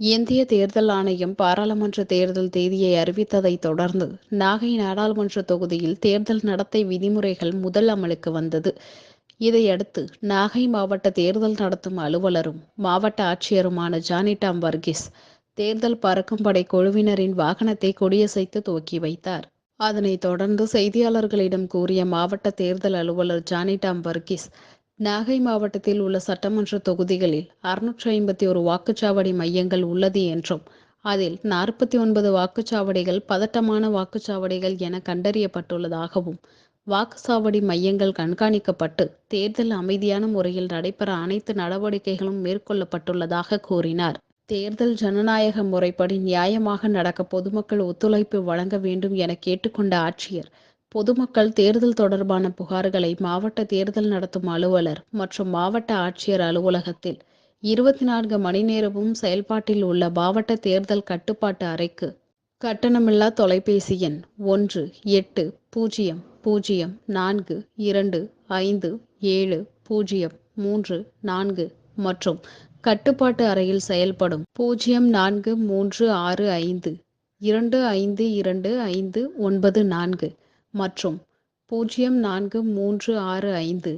இந்திய தேர்தல் ஆணையம் பாராளுமன்ற தேர்தல் தேதியை அறிவித்ததைத் தொடர்ந்து நாகை நாடாளுமன்ற தொகுதியில் தேர்தல் நடத்தை விதிமுறைகள் முதல் அமலுக்கு வந்தது. இதையடுத்து நாகை மாவட்ட தேர்தல் நடத்தும் அலுவலரும் மாவட்ட ஆட்சியருமான ஜானிடாம் வர்கீஸ் தேர்தல் பறக்கும் படை குழுவினரின் வாகனத்தை கொடியசைத்து துவக்கி வைத்தார். அதனைத் தொடர்ந்து செய்தியாளர்களிடம் கூறிய மாவட்ட தேர்தல் அலுவலர் ஜானிடாம் வர்கீஸ் நாகை மாவட்டத்தில் உள்ள சட்டமன்ற தொகுதிகளில் அறுநூற்றி ஐம்பத்தி ஒரு வாக்குச்சாவடி மையங்கள் உள்ளது என்றும் அதில் நாற்பத்தி ஒன்பது வாக்குச்சாவடிகள் பதட்டமான வாக்குச்சாவடிகள் என கண்டறியப்பட்டுள்ளதாகவும் வாக்குச்சாவடி மையங்கள் கண்காணிக்கப்பட்டு தேர்தல் அமைதியான முறையில் நடைபெற அனைத்து நடவடிக்கைகளும் மேற்கொள்ளப்பட்டுள்ளதாக கூறினார். தேர்தல் ஜனநாயக முறைப்படி நியாயமாக நடக்க பொதுமக்கள் ஒத்துழைப்பு வழங்க வேண்டும் என கேட்டுக்கொண்ட ஆட்சியர் பொதுமக்கள் தேர்தல் தொடர்பான புகார்களை மாவட்ட தேர்தல் நடத்தும் அலுவலர் மற்றும் மாவட்ட ஆட்சியர் அலுவலகத்தில் இருபத்தி நான்கு மணி நேரமும் செயல்பாட்டில் உள்ள மாவட்ட தேர்தல் கட்டுப்பாட்டு அறைக்கு கட்டணமில்லா தொலைபேசி எண் ஒன்று எட்டு பூஜ்ஜியம் பூஜ்ஜியம் நான்கு இரண்டு ஐந்து ஏழு பூஜ்ஜியம் மூன்று நான்கு மற்றும் கட்டுப்பாட்டு அறையில் செயல்படும் பூஜ்ஜியம் நான்கு மூன்று ஆறு ஐந்து இரண்டு ஐந்து இரண்டு ஐந்து ஒன்பது நான்கு மற்றும் பூஜ்ஜியம் நான்கு மூன்று ஆறு ஐந்து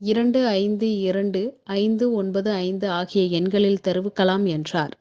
இரண்டு ஐந்து இரண்டு ஐந்து ஒன்பது ஐந்து ஆகிய எண்களில் தெரிவிக்கலாம் என்றார்.